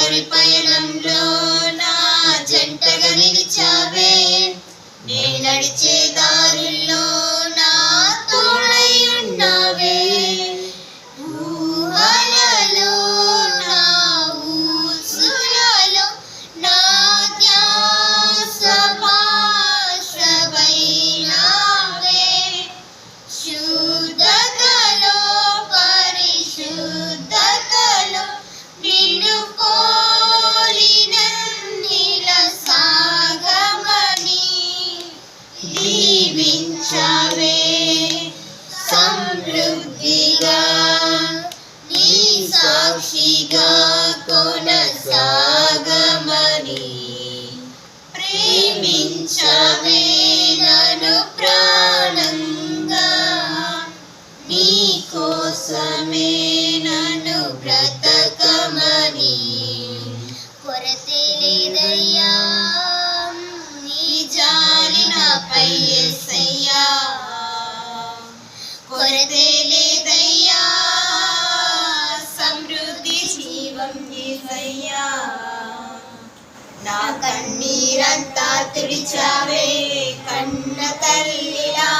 திருப்பயணம் సాక్షిగా కొనసాగమని ప్రేమించవే నన్ను ప్రాణంగా. నీ కోసమే నన్ను బ్రతకమని. కొరతే లేదయ్యా నీ జాలి నాపై యేసయ్యా కొరతే నా కన్నీరంతా తుడిచావే కన్న తల్లిలా.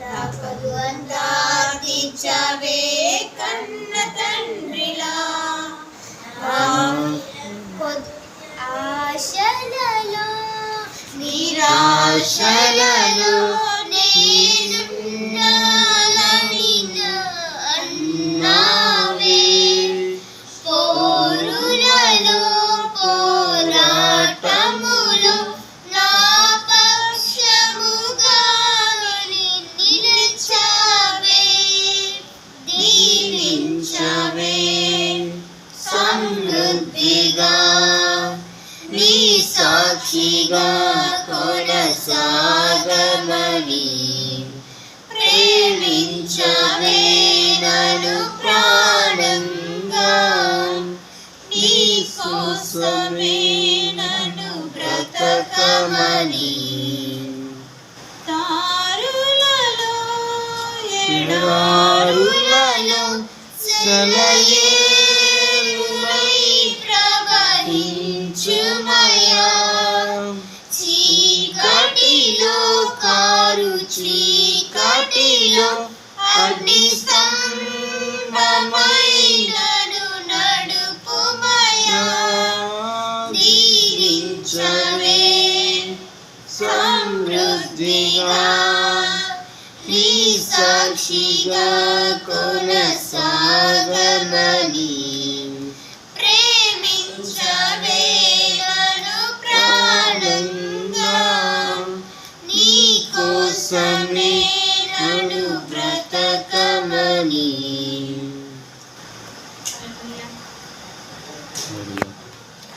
నా కలు అంతా తీర్చావే కన్న తండ్రిలా. ఆశలలో నిరాశలలో సమృద్ధిగా నీ సాక్షిగా కొనసాగమని ప్రేమించవే నన్ను ప్రాణంగా నీ కోసమే నన్ను బ్రతకమని తారులలో ఎడారులలో సెలయేరులై చీకటిలో కారు చీకటిలో అగ్ని స్తంభమైనను నడుపుమయా దీవించవే సమృద్ధిగా నీ సాక్షిగా కొనసాగమని కోసమే నన్ను బ్రతకమని